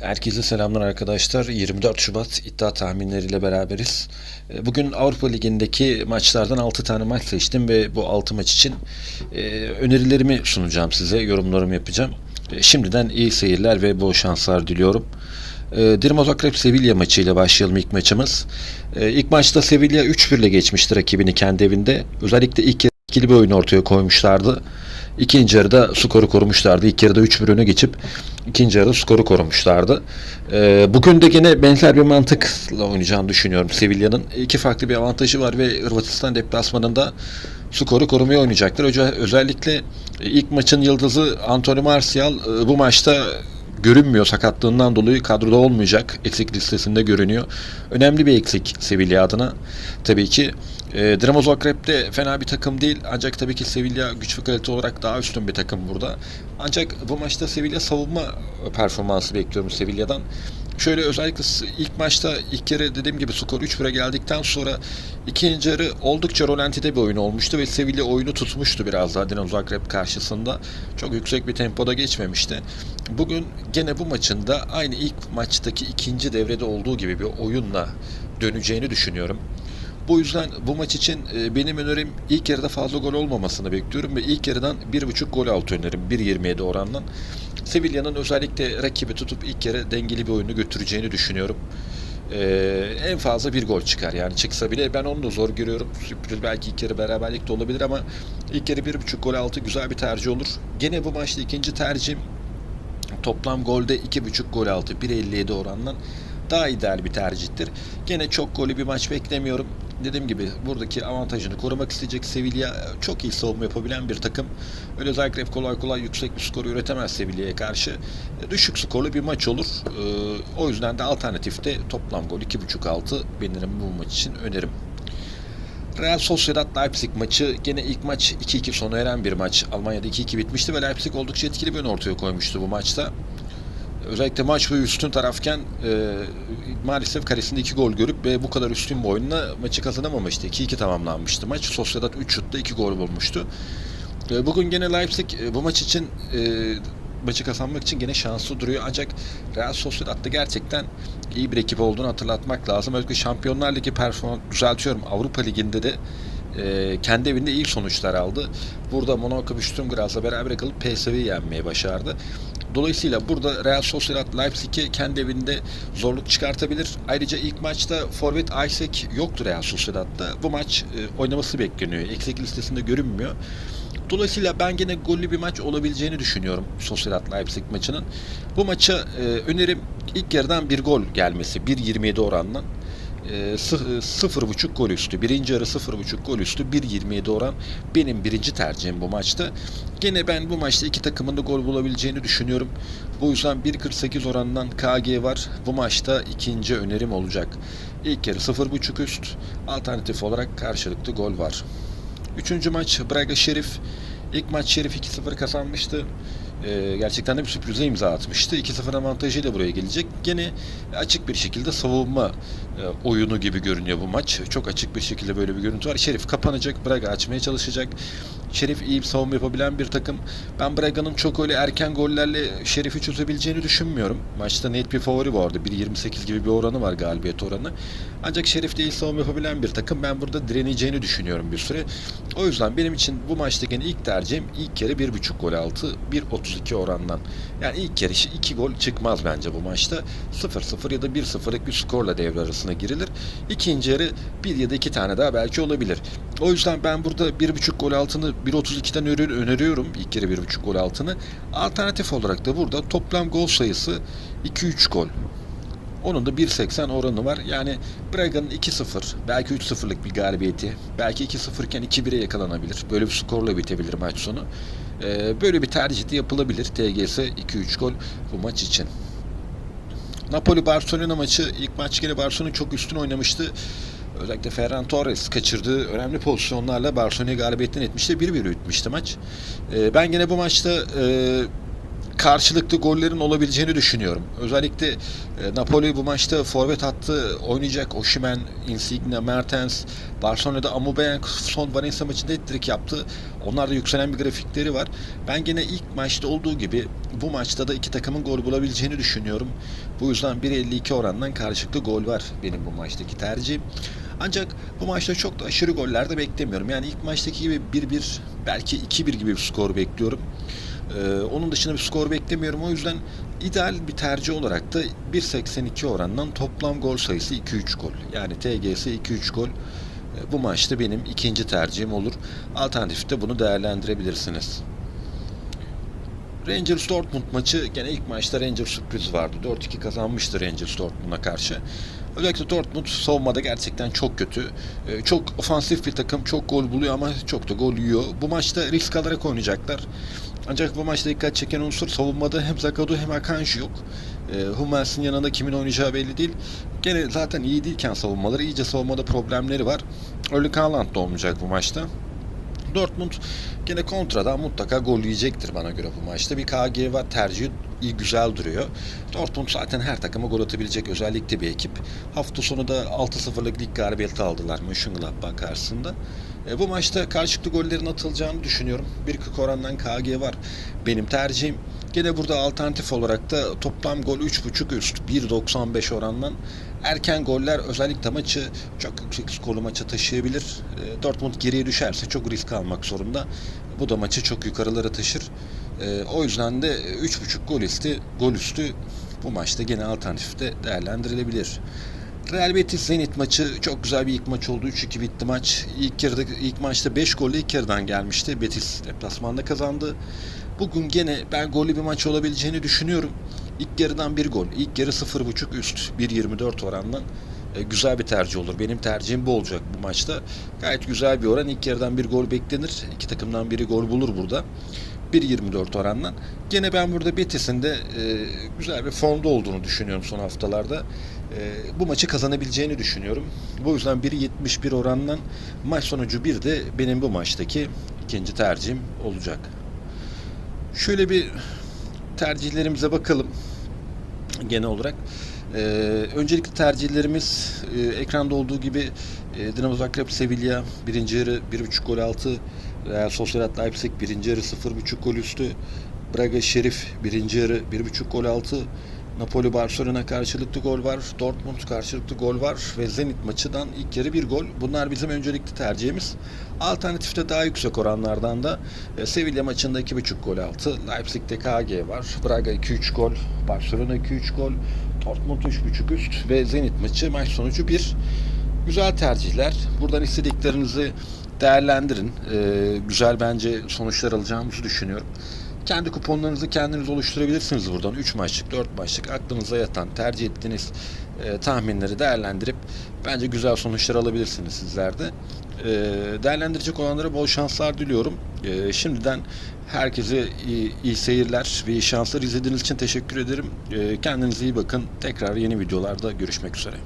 Herkese selamlar arkadaşlar. 24 Şubat iddia tahminleriyle beraberiz. E, Bugün Avrupa Ligi'ndeki maçlardan 6 tane maç seçtim ve bu 6 maç için e, önerilerimi sunacağım size, yorumlarımı yapacağım. E, Şimdiden iyi seyirler ve bol şanslar diliyorum. Dinamo Zagreb Sevilla maçıyla başlayalım ilk maçımız. İlk maçta Sevilla 3-1 ile geçmişti rakibini kendi evinde. Özellikle ilk yarı ikili bir oyun ortaya koymuşlardı. İkinci yarıda skoru korumuşlardı. İlk yarıda 3-1 öne geçip ikinci yarıda skoru korumuşlardı. Ee, bugün de gene benzer bir mantıkla oynayacağını düşünüyorum Sevilla'nın. İki farklı bir avantajı var ve Hırvatistan deplasmanında skoru korumaya oynayacaklar. Öce- Özellikle ilk maçın yıldızı Anthony Martial e, bu maçta görünmüyor sakatlığından dolayı kadroda olmayacak. Eksik listesinde görünüyor. Önemli bir eksik Sevilla adına. Tabii ki e, Dinamo Zagreb de fena bir takım değil. Ancak tabii ki Sevilla güç ve kalite olarak daha üstün bir takım burada. Ancak bu maçta Sevilla savunma performansı bekliyorum Sevilla'dan. Şöyle özellikle ilk maçta ilk kere dediğim gibi skor 3-1'e geldikten sonra ikinci yarı oldukça rolantide bir oyun olmuştu ve Sevilla oyunu tutmuştu biraz daha Dinamo Zagreb karşısında. Çok yüksek bir tempoda geçmemişti. Bugün gene bu maçında aynı ilk maçtaki ikinci devrede olduğu gibi bir oyunla döneceğini düşünüyorum. Bu yüzden bu maç için e, benim önerim ilk yarıda fazla gol olmamasını bekliyorum ve ilk yarıdan 1.5 gol altı önerim 1.27 orandan. Sevilla'nın özellikle rakibi tutup ilk yarı dengeli bir oyunu götüreceğini düşünüyorum. E, en fazla bir gol çıkar yani çıksa bile ben onu da zor görüyorum. Sürpriz belki ilk yarı beraberlik de olabilir ama ilk yarı 1.5 gol altı güzel bir tercih olur. Gene bu maçta ikinci tercihim Toplam golde 2.5 gol altı 1.57 oranla daha ideal bir tercihtir. Gene çok golü bir maç beklemiyorum. Dediğim gibi buradaki avantajını korumak isteyecek Sevilla çok iyi savunma yapabilen bir takım. Öyle Zagreb kolay kolay yüksek bir skoru üretemez Sevilla'ya karşı. Düşük skorlu bir maç olur. Ee, O yüzden de alternatifte toplam gol 2.5 altı benim bu maç için önerim. Real Sociedad Leipzig maçı gene ilk maç 2-2 sona eren bir maç. Almanya'da 2-2 bitmişti ve Leipzig oldukça etkili bir oyun ortaya koymuştu bu maçta. Özellikle maç boyu üstün tarafken e, maalesef karesinde 2 gol görüp ve bu kadar üstün bir oyunla maçı kazanamamıştı. 2-2 tamamlanmıştı maç. Sociedad 3 şutta 2 gol bulmuştu. E, bugün gene Leipzig e, bu maç için e, maçı kazanmak için gene şanslı duruyor. Ancak Real Sociedad'da gerçekten iyi bir ekip olduğunu hatırlatmak lazım. Özellikle Şampiyonlar Ligi performans düzeltiyorum. Avrupa Ligi'nde de e, kendi evinde iyi sonuçlar aldı. Burada Monaco ve Sturm beraber kalıp PSV'yi yenmeyi başardı. Dolayısıyla burada Real Sociedad Leipzig'e kendi evinde zorluk çıkartabilir. Ayrıca ilk maçta forvet Isaac yoktu Real Sociedad'da. Bu maç e, oynaması bekleniyor. Eksik listesinde görünmüyor. Dolayısıyla ben gene gollü bir maç olabileceğini düşünüyorum Sociedad Leipzig maçının. Bu maça e, önerim ilk yarıdan bir gol gelmesi 1.27 oranla. E, sı- e, 0.5 gol üstü. Birinci yarı 0.5 gol üstü. 1.27 oran benim birinci tercihim bu maçta. Gene ben bu maçta iki takımın da gol bulabileceğini düşünüyorum. Bu yüzden 1.48 orandan KG var. Bu maçta ikinci önerim olacak. İlk yarı 0.5 üst. Alternatif olarak karşılıklı gol var. Üçüncü maç Braga Şerif. İlk maç Şerif 2-0 kazanmıştı. Ee, gerçekten de bir sürprize imza atmıştı. 2-0 avantajıyla buraya gelecek. Gene açık bir şekilde savunma e, oyunu gibi görünüyor bu maç. Çok açık bir şekilde böyle bir görüntü var. Şerif kapanacak, Braga açmaya çalışacak. Şerif iyi bir savunma yapabilen bir takım. Ben Braga'nın çok öyle erken gollerle Şerif'i çözebileceğini düşünmüyorum. Maçta net bir favori vardı. 1.28 gibi bir oranı var galibiyet oranı. Ancak Şerif de iyi savunma yapabilen bir takım. Ben burada direneceğini düşünüyorum bir süre. O yüzden benim için bu maçtaki ilk tercihim ilk kere 1.5 gol altı 1.32 orandan. Yani ilk kere 2 gol çıkmaz bence bu maçta. 0-0 ya da 1-0'lık bir skorla devre arasına girilir. İkinci yarı 1 ya da 2 tane daha belki olabilir. O yüzden ben burada 1.5 gol altını 1.32'den öner- öneriyorum. İlk kere 1.5 gol altını. Alternatif olarak da burada toplam gol sayısı 2-3 gol. Onun da 1.80 oranı var. Yani Braga'nın 2-0, belki 3-0'lık bir galibiyeti, belki 2-0 iken 2-1'e yakalanabilir. Böyle bir skorla bitebilir maç sonu. Ee, böyle bir tercih de yapılabilir. TGS 2-3 gol bu maç için. Napoli-Barcelona maçı ilk maç gene Barcelona çok üstün oynamıştı. Özellikle Ferran Torres kaçırdığı önemli pozisyonlarla Barcelona'yı galibiyetten etmişti. 1-1 bitmişti maç. Ee, ben gene bu maçta e, karşılıklı gollerin olabileceğini düşünüyorum. Özellikle e, Napoli bu maçta forvet hattı oynayacak. Osimhen, Insigne, Mertens, Barcelona'da Aubameyang son Valencia maçında hat yaptı. Onlarda yükselen bir grafikleri var. Ben gene ilk maçta olduğu gibi bu maçta da iki takımın gol bulabileceğini düşünüyorum. Bu yüzden 1.52 orandan karşılıklı gol var benim bu maçtaki tercihim. Ancak bu maçta çok da aşırı goller de beklemiyorum. Yani ilk maçtaki gibi 1-1 belki 2-1 gibi bir skor bekliyorum. Ee, onun dışında bir skor beklemiyorum. O yüzden ideal bir tercih olarak da 1.82 orandan toplam gol sayısı 2-3 gol. Yani TGS 2-3 gol. Ee, bu maçta benim ikinci tercihim olur. Alternatifte bunu değerlendirebilirsiniz. Rangers Dortmund maçı gene ilk maçta Rangers sürpriz vardı. 4-2 kazanmıştı Rangers Dortmund'a karşı. Özellikle Dortmund savunmada gerçekten çok kötü. Ee, çok ofansif bir takım, çok gol buluyor ama çok da gol yiyor. Bu maçta risk alarak oynayacaklar. Ancak bu maçta dikkat çeken unsur savunmada hem Zakadu hem Akanji yok. E, Hummels'in yanında kimin oynayacağı belli değil. Gene zaten iyi değilken savunmaları, iyice savunmada problemleri var. Erling Haaland da olmayacak bu maçta. Dortmund gene kontradan mutlaka gol yiyecektir bana göre bu maçta. Bir KG var tercihi iyi güzel duruyor. Dortmund zaten her takıma gol atabilecek özellikle bir ekip. Hafta sonu da 6-0'lık lig galibiyeti aldılar Mönchengladbach karşısında. E, bu maçta karşılıklı gollerin atılacağını düşünüyorum. 1.40 orandan KG var. Benim tercihim. Gene burada alternatif olarak da toplam gol 3.5 üst 1.95 orandan erken goller özellikle maçı çok yüksek skorlu maça taşıyabilir. E, Dortmund geriye düşerse çok risk almak zorunda. Bu da maçı çok yukarılara taşır. E, o yüzden de 3.5 gol üstü, gol üstü bu maçta gene alternatifte değerlendirilebilir. Real Betis Zenit maçı çok güzel bir ilk maç oldu. 3-2 bitti maç. İlk yarıda ilk maçta 5 golle ilk yarıdan gelmişti. Betis deplasmanda kazandı. Bugün gene ben gollü bir maç olabileceğini düşünüyorum. İlk yarıdan bir gol. İlk yarı 0.5 üst 1.24 orandan e, güzel bir tercih olur. Benim tercihim bu olacak bu maçta. Gayet güzel bir oran. İlk yarıdan bir gol beklenir. İki takımdan biri gol bulur burada. 1.24 orandan. Gene ben burada Betis'in de e, güzel bir formda olduğunu düşünüyorum son haftalarda. E, bu maçı kazanabileceğini düşünüyorum. Bu yüzden 1.71 orandan maç sonucu bir de benim bu maçtaki ikinci tercihim olacak. Şöyle bir tercihlerimize bakalım genel olarak. Ee, öncelikli tercihlerimiz e, ekranda olduğu gibi e, Dinamo Zagreb Sevilla birinci yarı 1.5 gol altı Real Sociedad Leipzig birinci yarı 0.5 gol üstü Braga Şerif birinci yarı 1.5 gol altı Napoli Barcelona karşılıklı gol var. Dortmund karşılıklı gol var ve Zenit maçından ilk yarı bir gol. Bunlar bizim öncelikli tercihimiz. Alternatifte daha yüksek oranlardan da e, Sevilla maçında 2.5 gol altı. Leipzig'te KG var. Braga 2-3 gol. Barcelona 2-3 gol. Dortmund 3.5 üst ve Zenit maçı maç sonucu 1. Güzel tercihler. Buradan istediklerinizi değerlendirin. Ee, güzel bence sonuçlar alacağımızı düşünüyorum. Kendi kuponlarınızı kendiniz oluşturabilirsiniz buradan. 3 maçlık, 4 maçlık aklınıza yatan, tercih ettiğiniz e, tahminleri değerlendirip bence güzel sonuçlar alabilirsiniz sizler de. E, değerlendirecek olanlara bol şanslar diliyorum. E, şimdiden herkese iyi, iyi seyirler ve iyi şanslar izlediğiniz için teşekkür ederim. E, kendinize iyi bakın. Tekrar yeni videolarda görüşmek üzere.